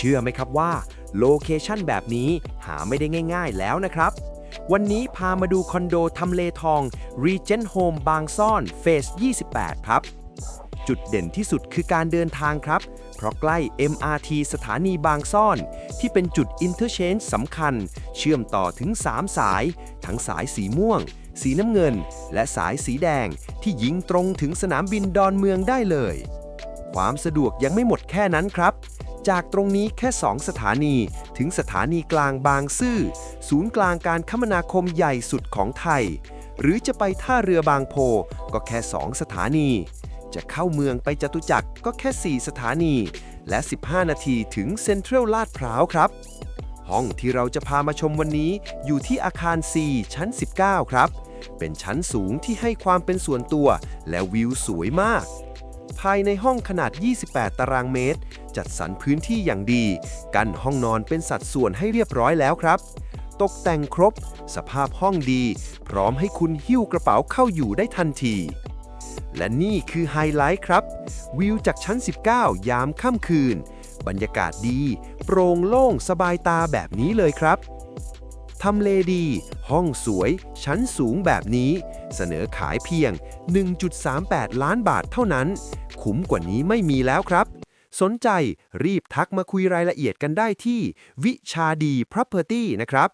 ชื่อไหมครับว่าโลเคชันแบบนี้หาไม่ได้ง่ายๆแล้วนะครับ วันนี้พามาดูคอนโดทำเลทอง Regent Home บางซ่อนเฟส 28 ครับ จุดเด่นที่สุดคือการเดินทางครับ เพราะใกล้ MRT สถานีบางซ่อน ที่เป็นจุด Interchange สำคัญ เชื่อมต่อถึง 3 สาย ทั้งสายสีม่วง สีน้ำเงิน และสายสีแดง ที่ยิงตรงถึงสนามบินดอนเมืองได้เลย ความสะดวกยังไม่หมดแค่นั้นครับ จากตรงนี้แค่ 2 สถานี ถึงสถานีกลางบางซื่อ ศูนย์กลางการคมนาคมใหญ่สุดของไทย หรือจะไปท่าเรือบางโพก็แค่ 2 สถานี จะเข้าเมืองไปจตุจักรก็แค่ 4 สถานี และ 15 นาทีถึงเซ็นทรัลลาดพร้าวครับ ห้องที่เราจะพามาชมวันนี้อยู่ที่อาคาร4ชั้น 19 ครับ เป็นชั้นสูงที่ให้ความเป็นส่วนตัวและวิวสวยมาก ภายในห้องขนาด 28 ตารางเมตร จัดสรรพื้นที่อย่างดี กันห้องนอนเป็นสัดส่วนให้เรียบร้อยแล้วครับ ตกแต่งครบ สภาพห้องดี พร้อมให้คุณหิ้วกระเป๋าเข้าอยู่ได้ทันที และนี่คือไฮไลท์ครับ วิวจากชั้น 19 ยามค่ำคืน บรรยากาศดี โปร่งโล่งสบายตาแบบนี้เลยครับทำเลดี ห้องสวย ชั้นสูงแบบนี้ เสนอขายเพียง 1.38 ล้านบาทเท่านั้น คุ้มกว่านี้ไม่มีแล้วครับ สนใจรีบทักมาคุยรายละเอียดกันได้ที่ วิชาดี Property นะครับ